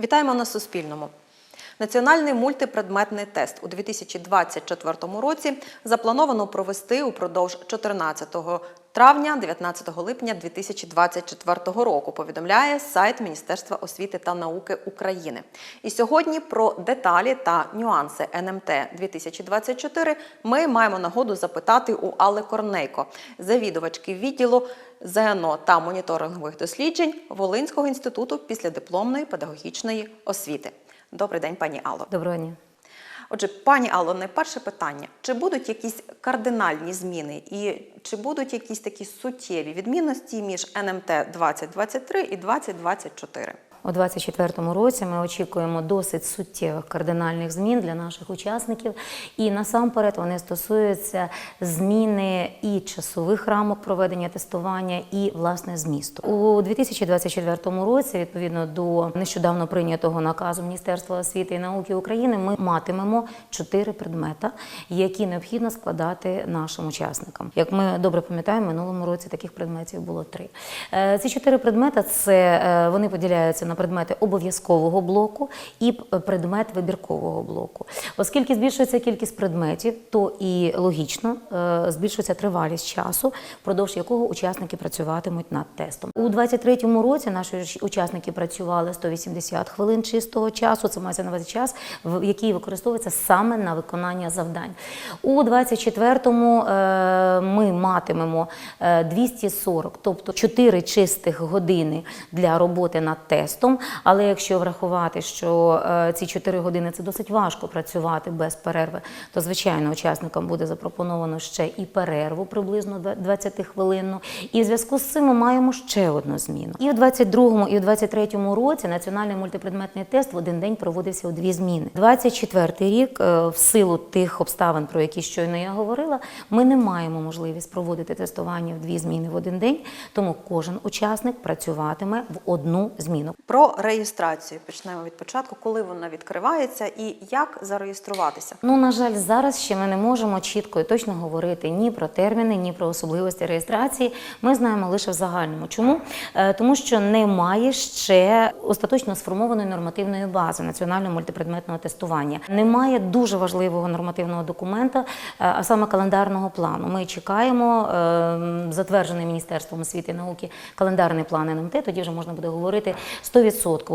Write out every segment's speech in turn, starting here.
Вітаємо на Суспільному. Національний мультипредметний тест у 2024 році заплановано провести упродовж 14 травня 19 липня 2024 року. Повідомляє сайт Міністерства освіти та науки України. І сьогодні про деталі та нюанси НМТ 2024 ми маємо нагоду запитати у Алли Корнейко, завідувачки відділу ЗНО та моніторингових досліджень Волинського інституту післядипломної педагогічної освіти. Добрий день, пані Алло. Доброго дня. Отже, пані Алло, найперше питання: чи будуть якісь кардинальні зміни, і чи будуть якісь такі суттєві відмінності між НМТ 2023 і 2024? У 2024 році ми очікуємо досить суттєвих кардинальних змін для наших учасників, і насамперед вони стосуються зміни і часових рамок проведення тестування, і власне змісту. У 2024 році, відповідно до нещодавно прийнятого наказу Міністерства освіти і науки України, ми матимемо чотири предмета, які необхідно складати нашим учасникам. Як ми добре пам'ятаємо, минулому році таких предметів було три. Е, Ці чотири предмета це е, вони поділяються на предмети обов'язкового блоку і предмет вибіркового блоку. Оскільки збільшується кількість предметів, то і логічно е, збільшується тривалість часу, впродовж якого учасники працюватимуть над тестом. У 2023 році наші учасники працювали 180 хвилин чистого часу. Це мається на увазі час, який використовується саме на виконання завдань. У 24-му е, ми матимемо е, 240, тобто 4 чистих години для роботи над тестом. Але якщо врахувати, що е, ці 4 години це досить важко працювати без перерви, то звичайно учасникам буде запропоновано ще і перерву приблизно 20 хвилинну. І в зв'язку з цим ми маємо ще одну зміну. І в 22-му, і в 23-му році національний мультипредметний тест в один день проводився у дві зміни. 24-й рік, е, в силу тих обставин, про які щойно я говорила, ми не маємо можливість проводити тестування в дві зміни в один день, тому кожен учасник працюватиме в одну зміну. Про реєстрацію почнемо від початку, коли вона відкривається і як зареєструватися. Ну, на жаль, зараз ще ми не можемо чітко і точно говорити ні про терміни, ні про особливості реєстрації. Ми знаємо лише в загальному. Чому? Е, Тому що немає ще остаточно сформованої нормативної бази національного мультипредметного тестування. Немає дуже важливого нормативного документа, е, а саме календарного плану. Ми чекаємо е, затверджений Міністерством освіти і науки календарний план НМТ. Тоді вже можна буде говорити 100%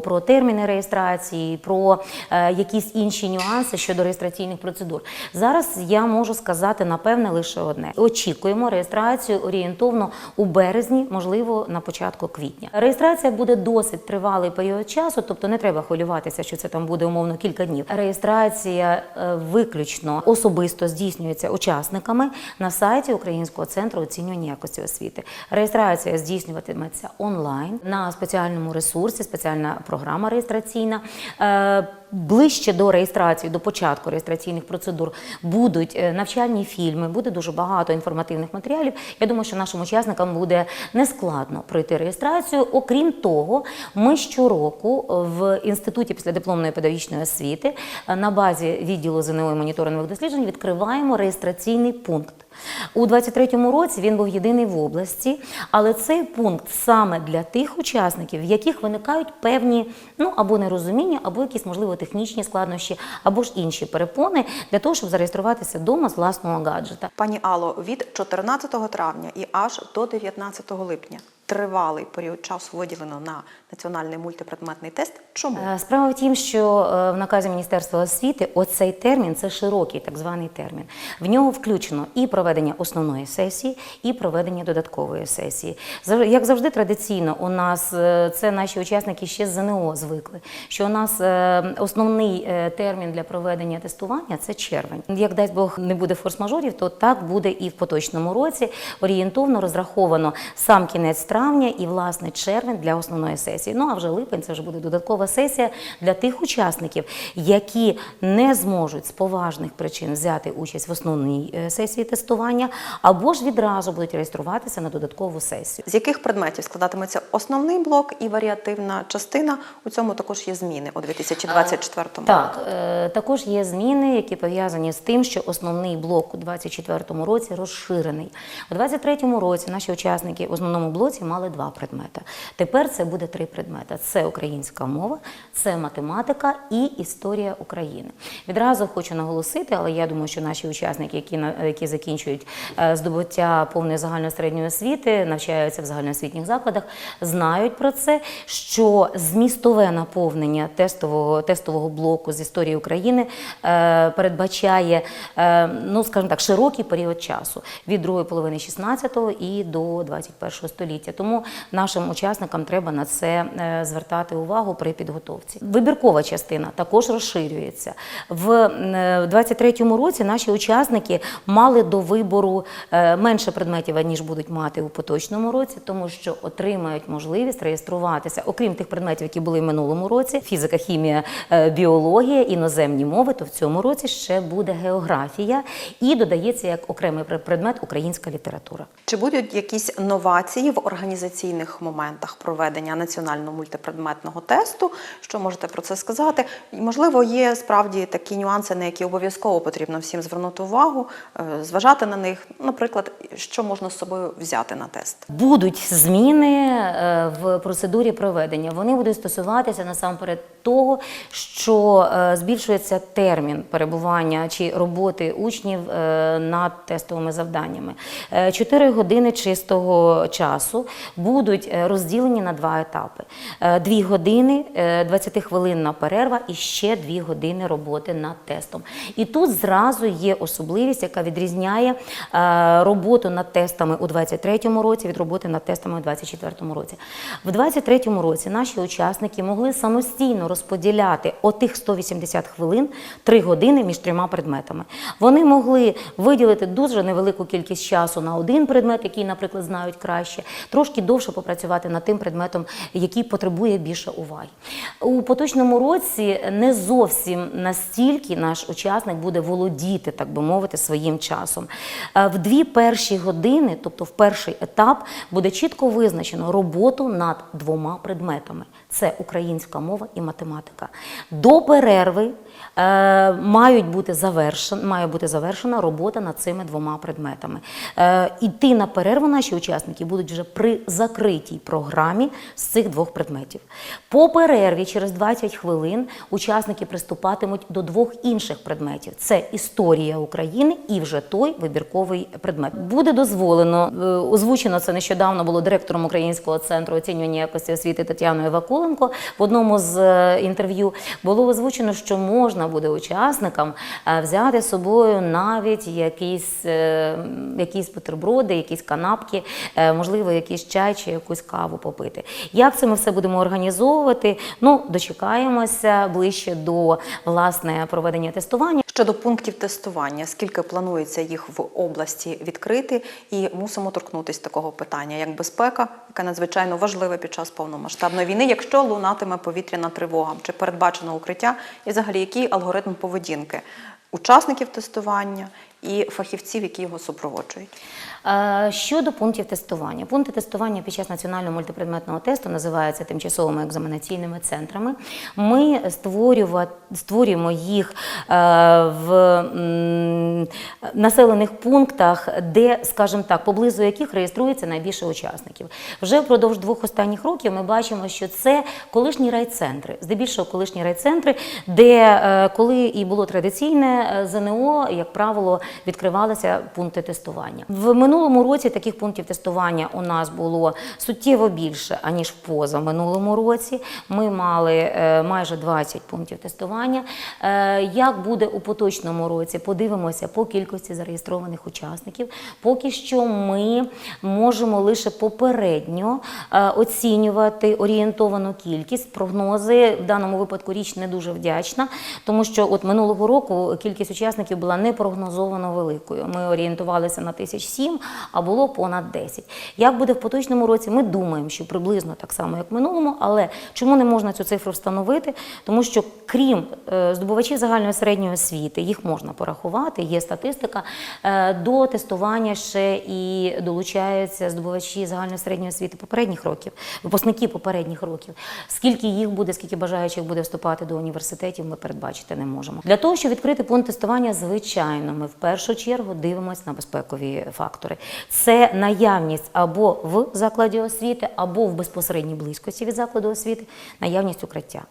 про терміни реєстрації, про е, якісь інші нюанси щодо реєстраційних процедур. Зараз я можу сказати напевне лише одне: очікуємо реєстрацію орієнтовно у березні, можливо, на початку квітня. Реєстрація буде досить тривалий період часу, тобто не треба хвилюватися, що це там буде умовно кілька днів. Реєстрація е, виключно особисто здійснюється учасниками на сайті Українського центру оцінювання якості освіти. Реєстрація здійснюватиметься онлайн на спеціальному ресурсі, спеціальна програма реєстраційна. Е, Ближче до реєстрації, до початку реєстраційних процедур будуть е, навчальні фільми, буде дуже багато інформативних матеріалів. Я думаю, що нашим учасникам буде нескладно пройти реєстрацію. Окрім того, ми щороку в інституті післядипломної педагогічної освіти е, на базі відділу ЗНО і моніторингових досліджень відкриваємо реєстраційний пункт. У 23-му році він був єдиний в області, але цей пункт саме для тих учасників, в яких виникають певні ну або нерозуміння, або якісь можливо технічні складнощі, або ж інші перепони для того, щоб зареєструватися вдома з власного гаджета. Пані Алло, від 14 травня і аж до 19 липня тривалий період часу виділено на національний мультипредметний тест. Чому? Е, Справа в тім, що е, в наказі Міністерства освіти оцей термін це широкий так званий термін. В нього включено і проведення основної сесії, і проведення додаткової сесії. Як завжди, традиційно у нас е, це наші учасники ще з ЗНО звикли. Що у нас основний термін для проведення тестування це червень. Як дасть Бог не буде форс-мажорів, то так буде і в поточному році. Орієнтовно розраховано сам кінець травня і власне червень для основної сесії. Ну а вже липень це вже буде додаткова сесія для тих учасників, які не зможуть з поважних причин взяти участь в основній е, сесії тестування, або ж відразу будуть реєструватися на додаткову сесію. З яких предметів складатиметься основний блок і варіативна частина? У цьому також є зміни у 2024 Так, е, також є зміни, які пов'язані з тим, що основний блок у 2024 році розширений. У 2023 році наші учасники в основному блоці мали два предмети. Тепер це буде три предмети: це українська мова, це математика і історія України. Відразу хочу наголосити, але я думаю, що наші учасники, які які закінчують е, здобуття повної загальної середньої освіти, навчаються в загальноосвітніх закладах, знають про це, що змістове наповнення тестового тестового блоку з історії України е, передбачає, е, ну скажімо так, широкий період часу від другої половини 16-го і до 21-го століття. Тому нашим учасникам треба на це е, звертати увагу при підготовці. Вибіркова частина також розширюється. В е, 23-му році наші учасники мали до вибору е, менше предметів, ніж будуть мати у поточному році, тому що отримають можливість реєструватися, окрім тих предметів, які були в минулому році: фізика, хімія, е, біологія, іноземні мови, то в цьому році ще буде географія і додається як окремий предмет українська література. Чи будуть якісь новації в організаційних моментах проведення національного мультипредметного тесту? Що можете про це сказати? І, можливо, є справді такі нюанси, на які обов'язково потрібно всім звернути увагу, е, зважати на них. Наприклад, що можна з собою взяти на тест? Будуть зміни е, в процедурі проведення. Вони будуть стосуватися насамперед того, що е, збільшується термін перебування чи роботи учнів над тестовими завданнями. Чотири години чистого часу будуть е, розділені на два етапи: Е, дві години, 20-хвилинна перерва і ще дві години роботи над тестом. І тут зразу є особливість, яка відрізняє е, роботу над тестами у 23-му році від роботи над тестами у 24-му році. В 23-му році наші учасники могли самостійно розподіляти отих 180 хвилин 3 години між трьома предметами. Вони могли виділити дуже невелику кількість часу на один предмет, який, наприклад, знають краще, трошки довше попрацювати над тим предметом, який потребує більше уваги. У поточному році не зовсім настільки наш учасник буде володіти, так би мовити, своїм часом. Е, В дві перші години, тобто в перший етап, буде чітко визначено роботу над двома предметами: це українська мова і математика. До перерви е, мають бути завершен, має бути завершена робота над цими двома предметами. Е, іти на перерву наші учасники будуть вже при закритій програмі з цих двох предметів. По перерві через 20 хвилин учасники приступатимуть до двох інших предметів: це історія України і вже той вибірковий предмет. Буде дозволено е, озвучено це нещодавно було директором Українського центру оцінювання якості освіти Тетяною Вакуленко. В одному з е, інтерв'ю було озвучено, що можна буде учасникам е, взяти з собою навіть якісь, е, якісь бутерброди, якісь канапки, можливо, якийсь чай чи якусь каву попити. Як це ми все будемо організовувати? Ну, дочекаємося ближче до власне проведення тестування. Щодо пунктів тестування, скільки планується їх в області відкрити, і мусимо торкнутися такого питання, як безпека, яка надзвичайно важлива під час повномасштабної війни, якщо лунатиме повітряна тривога, чи передбачено укриття, і взагалі який алгоритм поведінки? Учасників тестування і фахівців, які його супроводжують. Е, Щодо пунктів тестування, пункти тестування під час національного мультипредметного тесту називаються тимчасовими екзаменаційними центрами. Ми створюємо їх е, в населених пунктах, де, скажімо так, поблизу яких реєструється найбільше учасників. Вже впродовж двох останніх років ми бачимо, що це колишні райцентри, здебільшого колишні райцентри, де е, коли і було традиційне ЗНО, як правило, відкривалися пункти тестування. В минулому році таких пунктів тестування у нас було суттєво більше аніж в позаминулому році. Ми мали е, майже 20 пунктів тестування. Е, Як буде у поточному році? Подивимося по кількості зареєстрованих учасників. Поки що ми можемо лише попередньо е, оцінювати орієнтовану кількість. Прогнози в даному випадку річ не дуже вдячна, тому що от минулого року кількість учасників була не прогнозовано великою. Ми орієнтувалися на тисяч сім, а було понад 10. Як буде в поточному році? Ми думаємо, що приблизно так само, як в минулому, але чому не можна цю цифру встановити? Тому що крім е, здобувачів загальної середньої освіти, їх можна порахувати, є статистика. е, До тестування ще і долучаються здобувачі загальної середньої освіти попередніх років, випускники попередніх років. Скільки їх буде, скільки бажаючих буде вступати до університетів, ми передбачити не можемо. Для того, щоб відкрити пункт тестування, звичайно, ми в першу чергу дивимося на безпекові фактори. Це наявність або в закладі освіти, або в безпосередній близькості від закладу освіти, наявність укриття.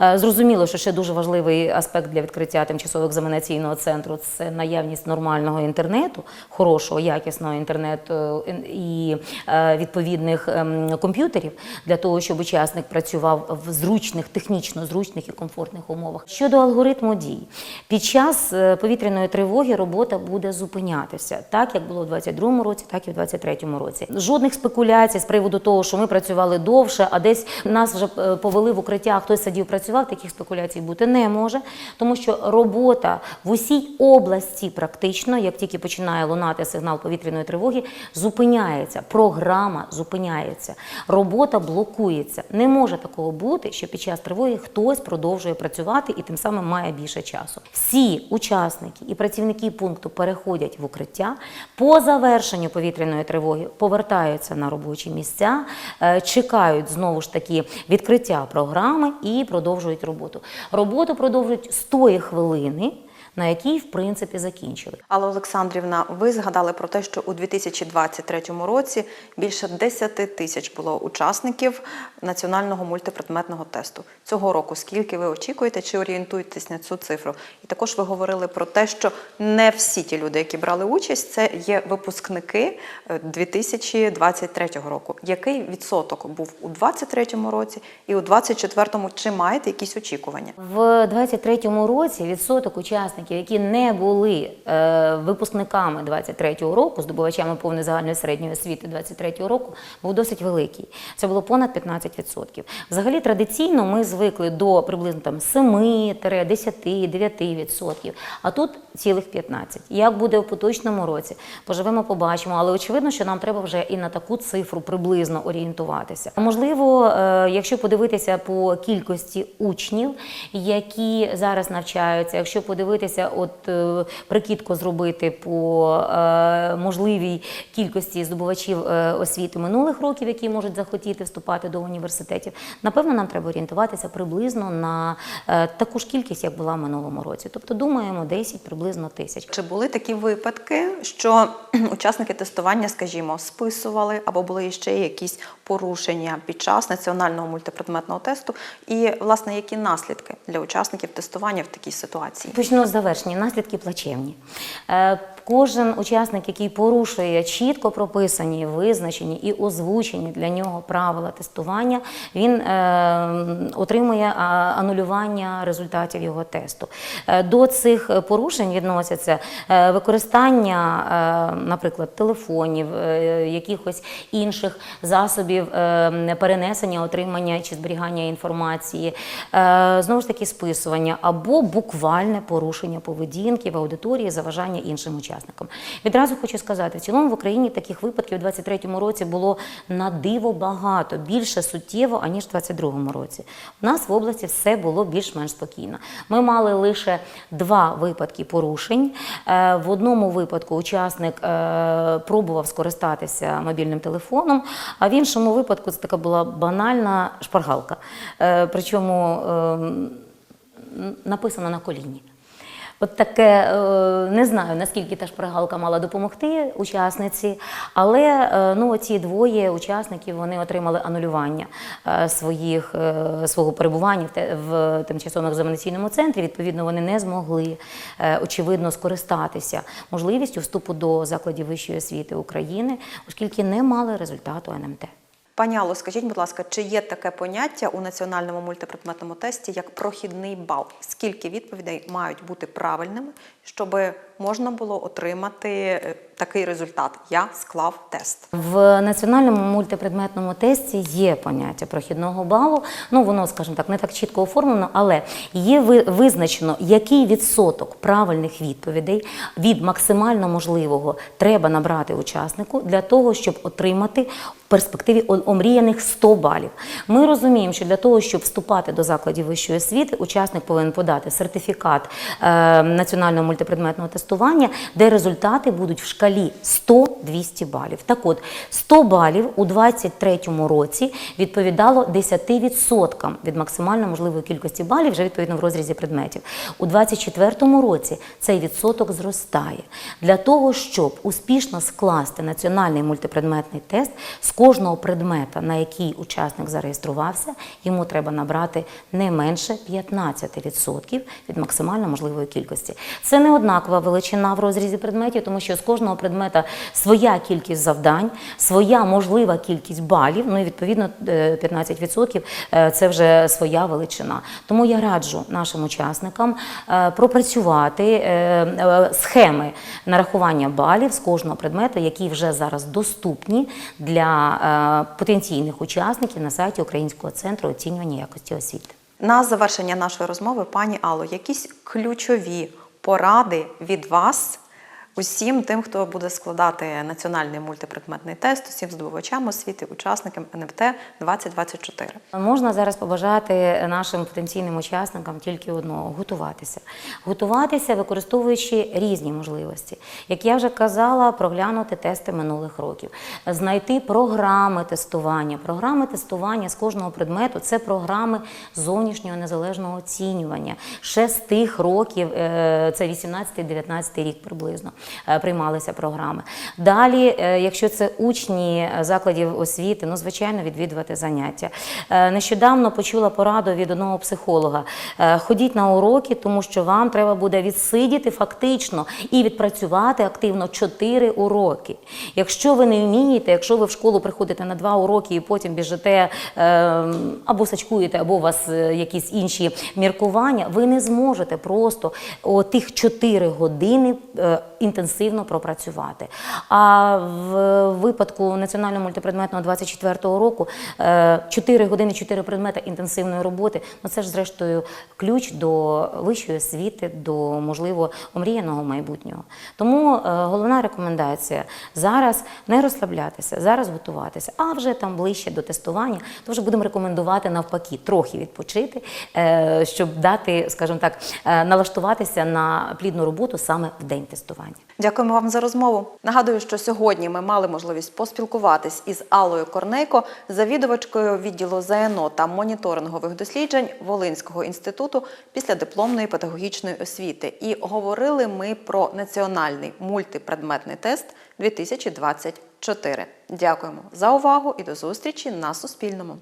Е, Зрозуміло, що ще дуже важливий аспект для відкриття тимчасового екзаменаційного центру це наявність нормального інтернету, хорошого, якісного інтернету е, і е, відповідних ем, комп'ютерів для того, щоб учасник працював в зручних, технічно зручних і комфортних умовах. Щодо алгоритму дій, під час повітряної тривоги робота буде зупинятися, так як було в 22-му році, так і в 23-му році. Жодних спекуляцій з приводу того, що ми працювали довше, а десь нас вже е, повели в укриття, а хтось сидів працював. Таких спекуляцій бути не може, тому що робота в усій області, практично, як тільки починає лунати сигнал повітряної тривоги, зупиняється. Програма зупиняється, робота блокується. Не може такого бути, що під час тривоги хтось продовжує працювати і тим самим має більше часу. Всі учасники і працівники пункту переходять в укриття. По завершенню повітряної тривоги повертаються на робочі місця, е, чекають знову ж таки відкриття програми і продовжують роботу. Роботу продовжують з тої хвилини, на якій в принципі закінчили. Але Олександрівна, ви згадали про те, що у 2023 році більше 10 тисяч було учасників національного мультипредметного тесту. Цього року скільки ви очікуєте, чи орієнтуєтесь на цю цифру? І також ви говорили про те, що не всі ті люди, які брали участь, це є випускники е, 2023 року. Який відсоток був у 2023 році і у 2024 чи маєте якісь очікування? В 23-му році відсоток учасників, які не були е, випускниками 23-го року, здобувачами повної загальної середньої освіти 23-го року, був досить великий. Це було понад 15%. Взагалі традиційно ми звикли до приблизно там 7, 10, 9%, а тут цілих 15%. Як буде в поточному році? Поживемо, побачимо, але очевидно, що нам треба вже і на таку цифру приблизно орієнтуватися. Можливо, е, якщо подивитися по кількості учнів, які зараз навчаються, якщо подивитися, от е, прикидку зробити по е, можливій кількості здобувачів е, освіти минулих років, які можуть захотіти вступати до університетів, напевно, нам треба орієнтуватися приблизно на е, таку ж кількість, як була в минулому році. Тобто, думаємо, 10 приблизно тисяч. Чи були такі випадки, що учасники тестування, скажімо, списували або були ще якісь порушення під час національного мультипредметного тесту? І, власне, які наслідки для учасників тестування в такій ситуації? Почну з завершення. Наслідки плачевні. Кожен учасник, який порушує чітко прописані, визначені і озвучені для нього правила тестування, він е, отримує анулювання результатів його тесту. Е, До цих порушень відносяться е, використання, наприклад, телефонів, якихось інших засобів перенесення, отримання чи зберігання інформації, знову ж таки списування або буквальне порушення поведінки в аудиторії, заважання іншим учасникам. Відразу хочу сказати, в цілому в Україні таких випадків у 2023 році було на диво багато, більше суттєво, аніж у 2022 році. У нас в області все було більш-менш спокійно. Ми мали лише два випадки порушень. Е, В одному випадку учасник е, пробував скористатися мобільним телефоном, а в іншому випадку це така була банальна шпаргалка. Е, Причому ем, написано на коліні. От таке е, не знаю наскільки та шпаргалка мала допомогти учасниці, але е, ну ці двоє учасників вони отримали анулювання е, своїх свого перебування в, тимчасовому екзаменаційному центрі. Відповідно, вони не змогли очевидно скористатися можливістю вступу до закладів вищої освіти України, оскільки не мали результату НМТ. Пані Алло, скажіть, будь ласка, чи є таке поняття у національному мультипредметному тесті як прохідний бал? Скільки відповідей мають бути правильними, щоб можна було отримати е, такий результат? Я склав тест. В національному мультипредметному тесті є поняття прохідного балу. Ну воно, скажімо так, не так чітко оформлено, але є визначено, який відсоток правильних відповідей від максимально можливого треба набрати учаснику для того, щоб отримати в перспективі омріяних 100 балів. Ми розуміємо, що для того, щоб вступати до закладів вищої освіти, учасник повинен подати сертифікат е, національного мультипредметного тестування. Тестування, де результати будуть в шкалі 100-200 балів. Так от, 100 балів у 2023 році відповідало 10% від максимально можливої кількості балів, вже відповідно в розрізі предметів. У 2024 році цей відсоток зростає. Для того, щоб успішно скласти національний мультипредметний тест, з кожного предмета, на який учасник зареєструвався, йому треба набрати не менше 15% від максимально можливої кількості. Це не однакова величина в розрізі предметів, тому що з кожного предмета своя кількість завдань, своя можлива кількість балів, ну і відповідно е, 15% е, це вже своя величина. Тому я раджу нашим учасникам е, пропрацювати е, е, схеми нарахування балів з кожного предмету, які вже зараз доступні для е, потенційних учасників на сайті Українського центру оцінювання якості освіти. На завершення нашої розмови, пані Алло, якісь ключові поради від вас усім тим, хто буде складати національний мультипредметний тест, усім здобувачам освіти, учасникам НМТ 2024. Можна зараз побажати нашим потенційним учасникам тільки одного готуватися. Готуватися, використовуючи різні можливості. Як я вже казала, проглянути тести минулих років, знайти програми тестування. Програми тестування з кожного предмету це програми зовнішнього незалежного оцінювання. Ще з тих років, е, це 18-19 рік приблизно, приймалися програми. Далі, е, якщо це учні е, закладів освіти, ну звичайно, відвідувати заняття. Е, Нещодавно почула пораду від одного психолога: Е, ходіть на уроки, тому що вам треба буде відсидіти фактично і відпрацювати активно 4 уроки. Якщо ви не вмієте, якщо ви в школу приходите на два уроки і потім біжите е, або сачкуєте, або у вас е, якісь інші міркування, ви не зможете просто тих 4 години е, інтенсивно пропрацювати. А в випадку національного мультипредметного 24 року 4 години, 4 предмети інтенсивної роботи, ну це ж зрештою ключ до вищої освіти, до можливо омріяного майбутнього. Тому е, головна рекомендація зараз не розслаблятися, зараз готуватися, а вже там ближче до тестування, то вже будемо рекомендувати навпаки трохи відпочити, е, щоб дати, скажімо так, е, налаштуватися на плідну роботу саме в день тестування. Дякуємо вам за розмову. Нагадую, що сьогодні ми мали можливість поспілкуватись із Аллою Корнейко, завідувачкою відділу ЗНО та моніторингових досліджень Волинського інституту після дипломної педагогічної освіти. І говорили ми про національний мультипредметний тест 2024. Дякуємо за увагу і до зустрічі на Суспільному.